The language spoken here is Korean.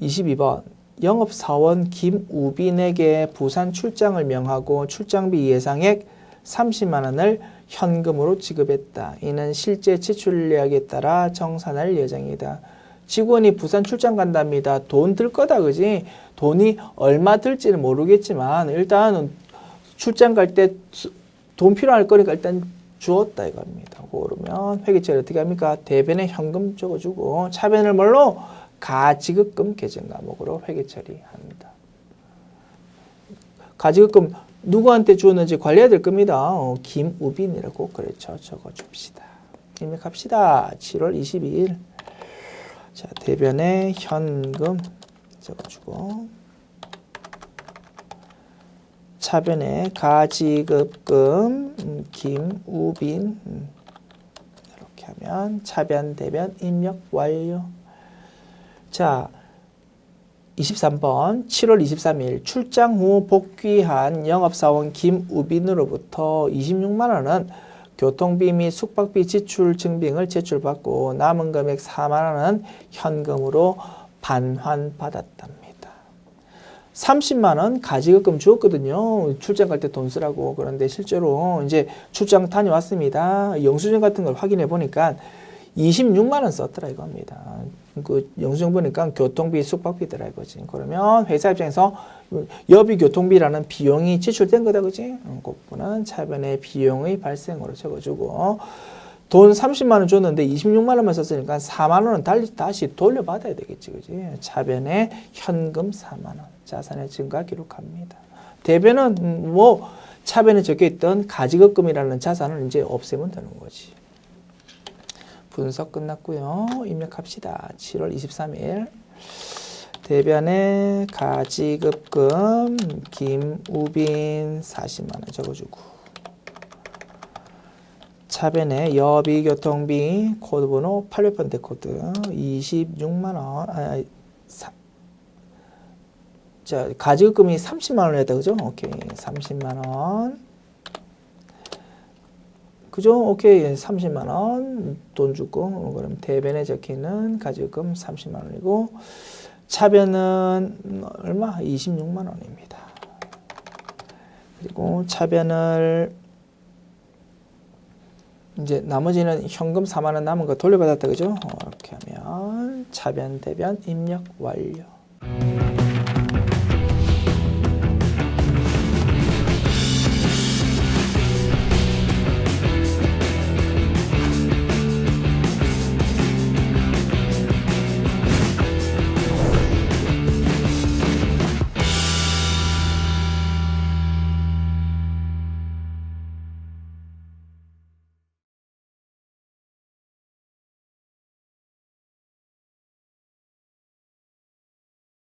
22번 영업사원 김우빈에게 부산 출장을 명하고 출장비 예상액 30만 원을 현금으로 지급했다. 이는 실제 지출 내역에 따라 정산할 예정이다. 직원이 부산 출장 간답니다. 돈 들 거다, 그지? 돈이 얼마 들지는 모르겠지만 일단은 출장 갈 때 돈 필요할 거니까 일단 주었다 이겁니다. 그러면 회계처리 어떻게 합니까? 대변에 현금 적어주고 차변을 뭘로 가지급금 계정 과목으로 회계 처리합니다. 가지급금 누구한테 주었는지 관리해야 될 겁니다. 어, 김우빈이라고 그랬죠. 적어줍시다. 입력합시다. 7월 22일. 자, 대변에 현금 적어주고 차변에 가지급금 음, 김우빈 음, 이렇게 하면 차변 대변 입력 완료. 자, 23번 7월 23일 출장 후 복귀한 영업사원 김우빈으로부터 26만 원은 교통비 및 숙박비 지출 증빙을 제출받고 남은 금액 4만 원은 현금으로 반환받았답니다. 30만 원 가지급금 주었거든요. 출장 갈 때 돈 쓰라고. 그런데 실제로 이제 출장 다녀왔습니다. 영수증 같은 걸 확인해 보니까 26만 원 썼더라 이겁니다. 그 영수증 보니까 교통비, 숙박비더라 이거지. 그러면 회사 입장에서 여비 교통비라는 비용이 지출된 거다 그지? 어, 그거는 차변의 비용의 발생으로 적어주고 돈 30만 원 줬는데 26만 원만 썼으니까 4만 원은 달리, 다시 돌려받아야 되겠지 그지? 차변에 현금 4만 원 자산의 증가 기록합니다. 대변은 음, 뭐 차변에 적혀 있던 가지급금이라는 자산을 이제 없애면 되는 거지. 분석 끝났고요. 입력합시다. 7월 23일 대변에 가지급금 김우빈 40만 원 적어주고 차변에 여비교통비 코드번호 800번대 코드 26만 원 아, 사, 자 가지급금이 30만 원이었다 그죠? 오케이 30만 원 그죠? 오케이. 30만 원 돈 주고 그럼 대변에 적히는 가지금 30만 원이고 차변은 얼마? 26만 원입니다. 그리고 차변을 이제 나머지는 현금 4만 원 남은 거 돌려받았다 그죠? 어, 이렇게 하면 차변 대변 입력 완료.